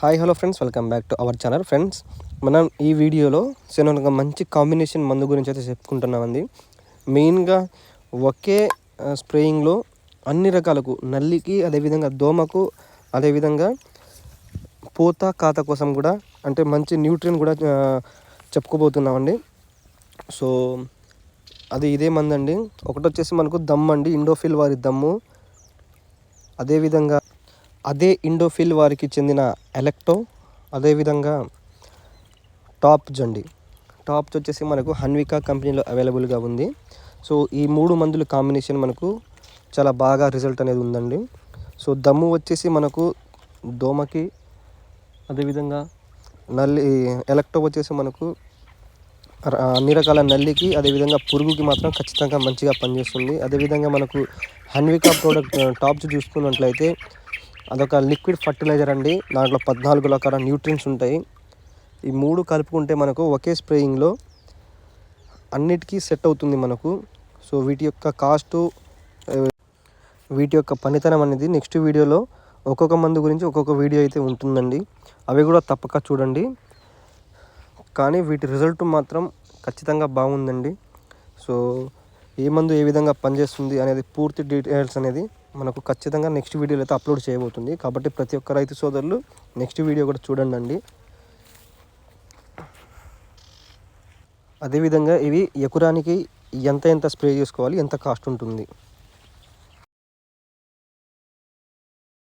Hi hello friends welcome back to our channel friends మనం ఈ వీడియోలో నేను ఒక మంచి కాంబినేషన్ మందు గురించి అయితే చెప్పుకుంటున్నామండి మెయిన్గా ఒకే స్ప్రేయింగ్లో అన్ని రకాలకు నల్లికి అదేవిధంగా దోమకు అదేవిధంగా పూత కాత కోసం కూడా అంటే మంచి న్యూట్రియన్ కూడా చెప్పుకోబోతున్నామండి సో అది ఇదే మందండి. ఒకటి వచ్చేసి మనకు దమ్ అండి ఇండోఫిల్ వారి దమ్ము. అదేవిధంగా అదే ఇండోఫిల్ వారికి చెందిన ఎలక్టో అదేవిధంగా టాప్ జండి. టాప్స్ వచ్చేసి మనకు హన్వికా కంపెనీలో అవైలబుల్గా ఉంది. సో ఈ మూడు మందుల కాంబినేషన్ మనకు చాలా బాగా రిజల్ట్ అనేది ఉందండి. సో దమ్ము వచ్చేసి మనకు దోమకి అదేవిధంగా నల్లి ఎలక్టో వచ్చేసి మనకు అన్ని రకాల నల్లికి అదేవిధంగా పురుగుకి మాత్రం ఖచ్చితంగా మంచిగా పనిచేస్తుంది. అదేవిధంగా మనకు హన్వికా ప్రోడక్ట్ టాప్స్ చూసుకున్నట్లయితే అదొక లిక్విడ్ ఫర్టిలైజర్ అండి. దాంట్లో పద్నాలుగు రకాల న్యూట్రియన్స్ ఉంటాయి. ఈ మూడు కలుపుకుంటే మనకు ఒకే స్ప్రేయింగ్లో అన్నిటికీ సెట్ అవుతుంది మనకు. సో వీటి యొక్క కాస్ట్ వీటి యొక్క పనితనం అనేది నెక్స్ట్ వీడియోలో ఒక్కొక్క మందు గురించి ఒక్కొక్క వీడియో అయితే ఉంటుందండి. అవి కూడా తప్పక చూడండి. కానీ వీటి రిజల్ట్ మాత్రం ఖచ్చితంగా బాగుందండి. సో ఏ మందు ఏ విధంగా పనిచేస్తుంది అనేది పూర్తి డీటెయిల్స్ అనేది మనకు ఖచ్చితంగా నెక్స్ట్ వీడియోలో అయితే అప్లోడ్ చేయబోతుంది. కాబట్టి ప్రతి ఒక్క రైతు సోదరులు నెక్స్ట్ వీడియో కూడా చూడండి అండి అదేవిధంగా ఇవి ఎకరానికి ఎంత ఎంత స్ప్రే చేసుకోవాలి ఎంత కాస్ట్ ఉంటుంది.